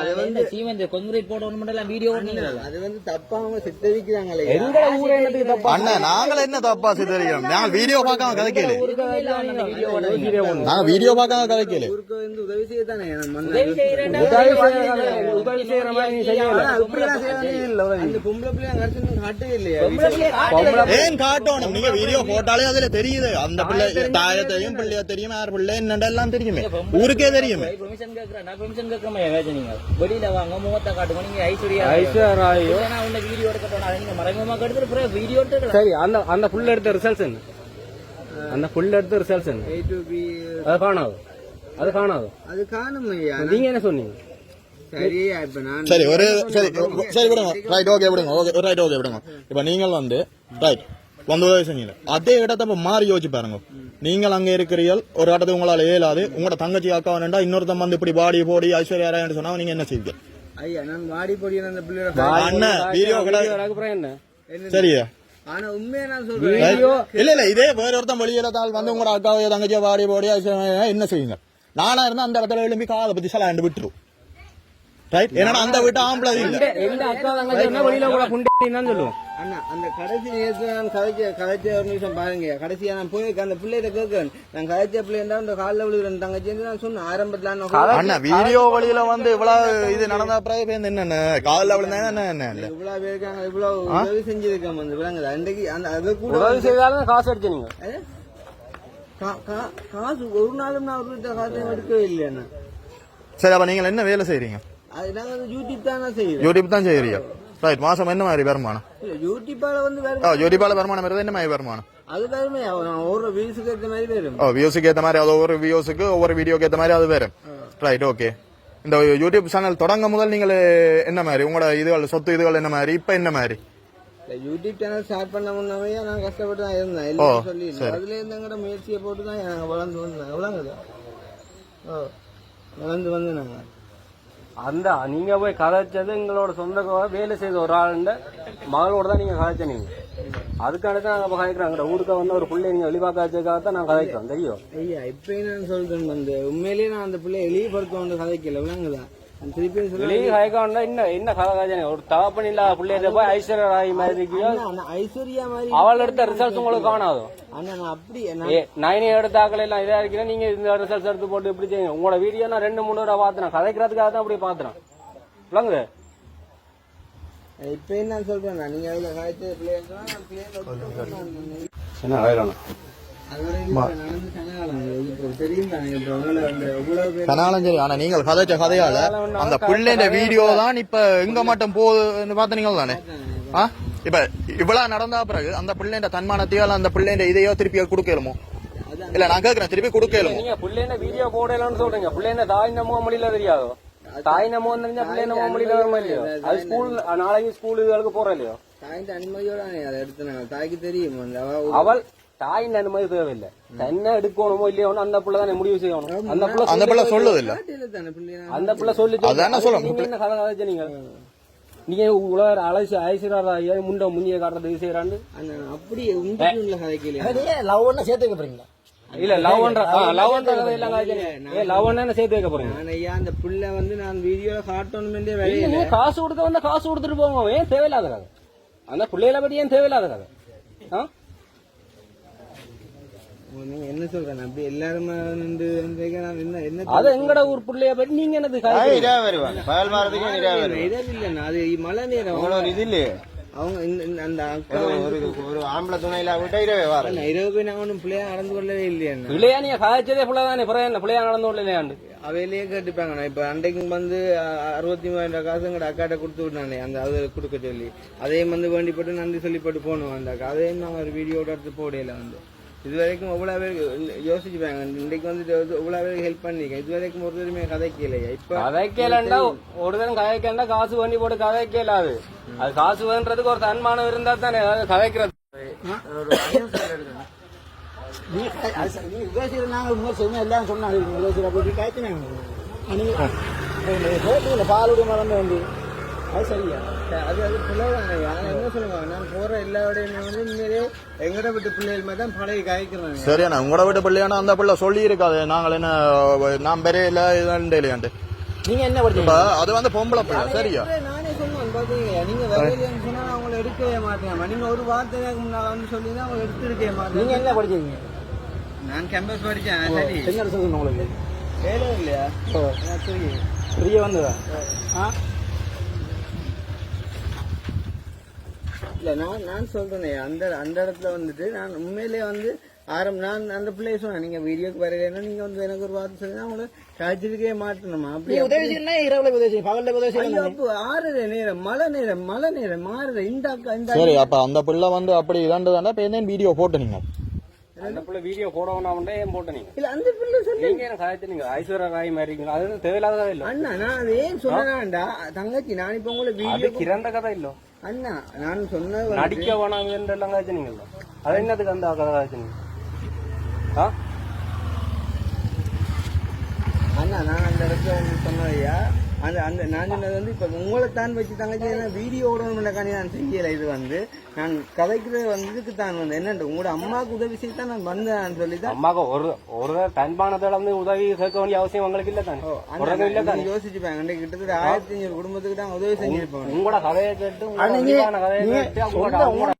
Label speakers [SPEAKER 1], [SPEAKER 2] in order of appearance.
[SPEAKER 1] அது வந்து
[SPEAKER 2] இந்த சீமெண்ட் கொங்கிரீட் போடணும் எல்லாம் வீடியோ
[SPEAKER 1] அது வந்து தப்பா அவங்க சித்தரிக்கிறாங்களே.
[SPEAKER 3] எங்க ஊர் என்னத்துக்கு தப்பா
[SPEAKER 4] அண்ணன் நாங்கள என்ன தப்பா சித்தரிக்கிறோம்? நாங்க வீடியோ பார்க்காம கதைக்கல. நாங்க வீடியோ. பார்க்காம கதைக்கல.
[SPEAKER 1] வந்து உதவி செய்ய தானே
[SPEAKER 2] உதவி
[SPEAKER 3] செய்யற மாதிரி நீ செய்யல
[SPEAKER 1] அந்த பொம்பளை பிள்ளைங்க கடைசி காட்டவே இல்லையா?
[SPEAKER 4] ஏன் காட்டணும்? நீங்க வீடியோ போட்டாலே அதுல தெரியுது. அந்த பிள்ளை தாய தெரியும் பிள்ளைய தெரியும் யார் பிள்ளை என்னடா எல்லாம் தெரியுமே ஊருக்கே தெரியுமே.
[SPEAKER 2] பெர்மிஷன் கேக்குறேன் நான் பெர்மிஷன் கேட்கறேன் ஏதாச்சும் நீங்க. வெளியில வாங்க முகத்தை காட்டுங்க. நீங்க ஐஸ்வர்யா.
[SPEAKER 3] ஐஸ்வர்யா
[SPEAKER 2] நான் உன்னை வீடியோ எடுக்க போனா நீங்க மறைமுகமா எடுத்துட்டு பிறகு வீடியோ எடுத்து
[SPEAKER 3] சரி அந்த அந்த புல் எடுத்த ரிசல்ட்ஸ் என்ன? அந்த புல் எடுத்த ரிசல்ட்ஸ் என்ன?
[SPEAKER 1] A to B,
[SPEAKER 3] அது காணாது. அது காணாது.
[SPEAKER 1] அது காணும் ஐயா
[SPEAKER 3] நீங்க என்ன சொன்னீங்க?
[SPEAKER 1] சரி இப்ப நான்
[SPEAKER 4] சரி ஒரு சரி சரி விடுங்க. ரைட் ஓகே விடுங்க. ஓகே ரைட் ஓகே விடுங்க. இப்ப நீங்கள் வந்து ரைட் உதவி செஞ்சீங்க. அதே இடத்த இப்ப மாறி யோசிச்சு பாருங்க. நீங்கள் அங்க இருக்கிறீர்கள் ஒரு இடத்துக்கு உங்களால இயலாது. உங்களோட தங்கச்சி அக்கா வேணுண்டா இன்னொருத்தன் வந்து இப்படி பாடி போடி ஐஸ்வர்யா ராயன்னு சொன்னா நீங்க என்ன செய்வீங்க?
[SPEAKER 1] ஐயா நான் வாடி பொடியான அந்த பிள்ளையோட
[SPEAKER 3] என்ன?
[SPEAKER 4] சரியா?
[SPEAKER 1] ஆனா உண்மையா நான் சொல்றேன்?
[SPEAKER 4] இல்ல இல்ல இதே வேற ஒருத்தன் வெளியில தாள் வந்து உங்களோட அக்காவையோ தங்கச்சியோ பாடி போடி என்ன செய்வீங்க? நானா இருந்தா அந்த இடத்துல எழும்பி காதை பத்தி சலாண்டு விட்டுரும். ரைட் என்னடா அந்த வீட்டு ஆம்பளை இல்ல
[SPEAKER 3] எந்த அக்கா தங்கச்சி என்ன வெளியில கூட புண்டேன்னு தான் சொல்லுவோம்.
[SPEAKER 1] அண்ணா அந்த கடைசி நேரத்துல நான் கதைச்ச கதைச்ச ஒரு நிமிஷம் பாருங்க. கடைசியா நான் போய் அந்த பிள்ளைகிட்ட கேட்கிறேன். நான் கதைச்ச பிள்ளைண்டா இந்த காலில் விழுகிறேன் தங்கச்சி நான் சொன்னேன். ஆரம்பத்துல
[SPEAKER 4] அண்ணா வீடியோ வழியில வந்து இவ்வளவு இது நடந்த இந்த என்ன காலில் விழுந்தா என்ன என்ன இல்ல
[SPEAKER 1] இவ்வளவு பேருக்காங்க இவ்வளவு உதவி செஞ்சிருக்காம வந்து. விளங்குது? அன்றைக்கு அந்த அது கூட
[SPEAKER 3] உதவி செய்தாலும் காசு அடிச்சு நீங்க.
[SPEAKER 1] ஏ? கா- கா- காசு ஒரு நாளும் நான் ஒரு காசு எடுக்கவே இல்லையா
[SPEAKER 4] சரி அப்ப நீங்க என்ன வேலை
[SPEAKER 1] வந்து யூடியூப் தானே
[SPEAKER 4] செய்யறீங்க ரைட் மாசம் என்ன மாதிரி வருமானம்
[SPEAKER 1] யூடியூப்பால வந்து
[SPEAKER 4] யூடியூப்பால வருமானம் வருது என்ன மாதிரி வருமானம்
[SPEAKER 1] அது நான் ஒரு வியூஸுக்கு ஏற்ற மாதிரி வரும்
[SPEAKER 4] ஓ வியூஸுக்கு ஏத்த மாதிரி அது ஒவ்வொரு வியூஸுக்கு ஒவ்வொரு வீடியோக்கு ஏத்த மாதிரி அது வேற ரைட் ஓகே இந்த யூடியூப் சேனல் தொடங்க முதல் நீங்கள் என்ன மாதிரி உங்களோட இதுகள் சொத்து இதுகள் என்ன மாதிரி இப்ப என்ன மாதிரி
[SPEAKER 1] யூடியூப் சேனல் ஸ்டார்ட் பண்ண முன்னவே நான் கஷ்டப்பட்டு தான் இருந்தேன் எல்லாம் சொல்லி அதுல இருந்து எங்கட முயற்சியை போட்டு தான் நாங்க வளர்ந்து வந்தோம் எவ்வளோங்குது ஓ வளர்ந்து வந்து நாங்க
[SPEAKER 3] அந்த நீங்க போய் கதைச்சது எங்களோட சொந்த வேலை செய்த ஒரு ஆளுண்ட மகளோட தான் நீங்க கதைச்ச நீங்க. அதுக்கான தான் நாங்க கதைக்கிறோம் ஊருக்கு வந்து ஒரு பிள்ளை நீங்க வெளிப்பாக்க வச்சதுக்காக தான் நான் கதைக்கிறோம் தெரியும்
[SPEAKER 1] ஐயா இப்பயும் நான் சொல்றேன் வந்து உண்மையிலேயே நான் அந்த பிள்ளைய எளியப்படுத்த வந்து கதைக்கல விளங்குதா?
[SPEAKER 3] என்ன என்ன உங்களோட வீடியோ நான் ரெண்டு மூணு தடவை பாத்துறேன் கதைக்கிறதுக்காக தான் அப்படி பாத்துறேன் விளங்குது
[SPEAKER 1] இப்பயும் நான் சொல்றேன் நீங்க அதுல கதைச்ச பிள்ளைய
[SPEAKER 4] கனாலும் சரி. ஆனா நீங்கள் கதைச்ச கதையால அந்த பிள்ளைன்ற வீடியோ தான் இப்ப எங்க மட்டும் போகுதுன்னு பாத்தீங்க தானே? ஆ? இப்ப இவ்வளவு நடந்தா பிறகு அந்த பிள்ளைன்ற தன்மானத்தையோ இல்ல அந்த பிள்ளைன்ற இதையோ திருப்பி கொடுக்கலுமோ? இல்ல நான் கேக்குறேன். திருப்பி கொடுக்கலுமோ?
[SPEAKER 3] நீங்க பிள்ளைன வீடியோ போடலாம்னு சொல்றீங்க. பிள்ளைன தாய் நம்ம மொழியில தெரியாதோ? தாய் நம்ம தெரிஞ்சா பிள்ளை நம்ம மொழியில வருமா இல்லையோ அது ஸ்கூல் நாளைக்கு ஸ்கூல் இதுகளுக்கு போற இல்லையோ
[SPEAKER 1] தாய்ந்த அனுமதியோட அதை எடுத்துனாங்க தாய்க்கு தெரியும்
[SPEAKER 3] அவள் தாயின் அனுமதி தேவையில்லை. என்ன எடுக்கணுமோ இல்லையோ அந்த பிள்ளை தானே முடிவு செய்யணும். அந்த பிள்ளை
[SPEAKER 4] அந்த பிள்ளை சொல்லுது இல்ல
[SPEAKER 1] காட்டில தானே பிள்ளைய
[SPEAKER 3] அந்த பிள்ளை சொல்லி
[SPEAKER 4] அதானே சொல்றேன்.
[SPEAKER 3] நீங்க என்ன கதை கதைச்ச நீங்க நீங்க உலக அலசி ஐஸ்வர்யா ஐயா முண்ட முன்னிய காட்டுறது செய்யறாண்டு
[SPEAKER 1] அந்த அப்படி உள்ள கதைக்கலையா
[SPEAKER 2] லவ் ஒண்ணு சேர்த்து வைக்க போறீங்களா?
[SPEAKER 3] இல்ல லவ் பண்ற லவ் பண்ற கதை காய்ச்சல் ஏ சேர்த்து வைக்க போறீங்க.
[SPEAKER 1] நான் ஐயா அந்த பிள்ளை வந்து நான் வீடியோல காட்டணுமே
[SPEAKER 3] காசு கொடுக்க வந்தா காசு கொடுத்துட்டு போங்க ஏன் தேவையில்லாத கதை? அந்த பிள்ளைகளை பத்தி ஏன் தேவையில்லாத கதை? ஆ?
[SPEAKER 1] நீங்க என்ன சொல்றேன்? அப்படி எல்லாருமே நான்
[SPEAKER 3] அது எங்கட ஊர் பிள்ளைய பத்தி நீங்க என்னது காய்ச்சல்
[SPEAKER 5] வருவாங்க பகல் மாறதுக்கு நிறைய வருவாங்க
[SPEAKER 1] இரவு இல்லைண்ணா அது மழை நேரம்.
[SPEAKER 5] உங்களோட ஒரு இது இல்லையே?
[SPEAKER 1] அவங்க இந்த- இந்த- அந்த அக்கா
[SPEAKER 5] ஒரு ஒரு ஒரு ஆம்பளை துணையில விட்டா இரவே வர
[SPEAKER 1] அண்ணா, இரவு போய் நான் ஒன்றும் பிள்ளையா நடந்து கொள்ளவே இல்லையா
[SPEAKER 3] பிள்ளையா நீங்க காய்ச்சதே பிள்ளை தானே பிறகு என்ன பிள்ளையா நடந்து இல்லையாண்டு
[SPEAKER 1] அவையிலேயே கேட்டுப்பாங்க. நான் இப்ப அன்றைக்கு வந்து அறுபத்தி மூவாயிரம் காசு எங்கட அக்காட்ட கொடுத்து விட்டானே அந்த அது கொடுக்க சொல்லி. அதையும் வந்து வேண்டிப்பட்டு நன்றி சொல்லிப்பட்டு போகணும் அந்த அக்கா. அதையும் நாங்கள் ஒரு வீடியோட எடுத்து போடையில வந்து. இது வரைக்கும் எவ்வளோ பேர் யோசிச்சுப்பாங்க. இன்றைக்கு வந்து எவ்வளோ பேருக்கு ஹெல்ப் பண்ணிருக்கேன் இது வரைக்கும் ஒருத்தருமே கதைக்கலையா? இப்ப
[SPEAKER 3] கதைக்கலண்டா ஒரு தரம் கதைக்கலண்டா காசு வண்டி போட்டு கதைக்கலாது அது. காசு வேண்டதுக்கு ஒரு தன்மானம் இருந்தா தானே அது கதைக்கிறது.
[SPEAKER 2] எல்லாம் சொன்னாங்க. பாலுடைய மறந்து வந்து அது சரியா?
[SPEAKER 1] அது அது பிள்ளைதாங்க யாரும் என்ன சொல்லுவாங்க? நான் போற எல்லா விடையுமே வந்து உண்மையிலே எங்கட விட்டு பிள்ளைகள் மாதிரி தான் பழைய காய்க்கிறாங்க.
[SPEAKER 4] சரியாண்ணா உங்களோட வீட்டு பிள்ளையானா அந்த பிள்ளை சொல்லி இருக்காது நாங்கள் என்ன நான் பெரிய இல்ல இதுதான் இல்லையாண்டு
[SPEAKER 2] நீங்க என்ன படிச்சீங்க?
[SPEAKER 4] அது வந்து பொம்பளை பிள்ளை சரியா?
[SPEAKER 1] நானே சொன்னேன் பாத்தீங்க நீங்க வேலையிலன்னு சொன்னா நான் அவங்கள எடுக்கவே மாட்டேன். நீங்க ஒரு வார்த்தைக்கு முன்னால வந்து சொல்லி தான் அவங்க எடுத்துருக்கவே
[SPEAKER 2] நீங்க
[SPEAKER 1] மாட்டேன்
[SPEAKER 2] என்ன படிச்சீங்க?
[SPEAKER 1] நான் கேம்பஸ் படிச்சேன் சரி
[SPEAKER 2] என்ன சொல்லுங்க உங்களுக்கு?
[SPEAKER 1] வேலை இல்லையா?
[SPEAKER 2] பெரிய வந்ததா? ஆ?
[SPEAKER 1] இல்ல நான் நான் சொல்றேனே அந்த அந்த இடத்துல வந்துட்டு நான் உண்மையிலேயே வந்து ஆரம் நான் அந்த பிள்ளைய சொன்னேன் நீங்க வீடியோக்கு வரலைன்னா நீங்க வந்து எனக்கு ஒரு வார்த்தை சொல்லி உங்களை கழிச்சிருக்கவே மாட்டணுமா?
[SPEAKER 2] நீ
[SPEAKER 1] அப்படி
[SPEAKER 2] உதவி செய்யணும் இரவுல உதவி செய்யும் பகல்ல உதவி
[SPEAKER 1] ஐயோ,
[SPEAKER 2] செய்யணும்
[SPEAKER 1] அப்போ ஆறுற நேரம் மழை நேரம் மழை நேரம் மாறுற இந்த அக்கா இந்த
[SPEAKER 4] சரி அப்ப அந்த பிள்ளை வந்து அப்படி இதாண்டு தானே இப்ப என்ன வீடியோ போட்டு நீங்க?
[SPEAKER 3] அந்த பிள்ளை வீடியோ போடணும்னா ஏன் போட்ட நீங்க?
[SPEAKER 1] இல்ல அந்த பிள்ளை சொல்லி.
[SPEAKER 3] நீங்க என்ன கதைச்சு நீங்க ஐஸ்வர்யா ராய் மாதிரி இருக்கீங்க. அது தேவையில்லாத கதை இல்ல?
[SPEAKER 1] அண்ணா நான் ஏன் சொன்னேன்டா தங்கச்சி நான் இப்ப உங்களை
[SPEAKER 3] அது
[SPEAKER 1] வீடியோ
[SPEAKER 3] கிறந்த கதை இல்ல.
[SPEAKER 1] அண்ணா நான் சொன்னது
[SPEAKER 3] நடிக்க வேணாம் எல்லாம் கதைச்சு நீங்க அது என்னதுக்கு அந்த கதை கதைச்சு நீங்க ஆ
[SPEAKER 1] அண்ணா நான் அந்த இடத்துல சொன்னதையா அந்த அந்த நான் சொன்னது வந்து இப்ப உங்களை தான் வச்சு தங்கச்சி வீடியோ ஓடணும்னக்காண்டி நான் செய்யல இது வந்து. நான் கதைக்கிறது வந்து இதுக்கு தான் வந்து என்னண்டு உங்களோட அம்மாவுக்கு உதவி செய்து தான் நான் வந்தேன் சொல்லி தான்
[SPEAKER 3] அம்மாக்கு ஒரு ஒரு தன்பானத்தை வந்து உதவி கேட்க வேண்டிய அவசியம் உங்களுக்கு இல்ல தானே? இல்ல தானே?
[SPEAKER 1] யோசிச்சு பாருங்க. கிட்டத்தட்ட ஆயிரத்தி ஐநூறு குடும்பத்துக்கு தான் உதவி செஞ்சிருப்போம்.
[SPEAKER 3] உங்களோட கதையை கேட்டு உங்களோட கதையை கேட்டு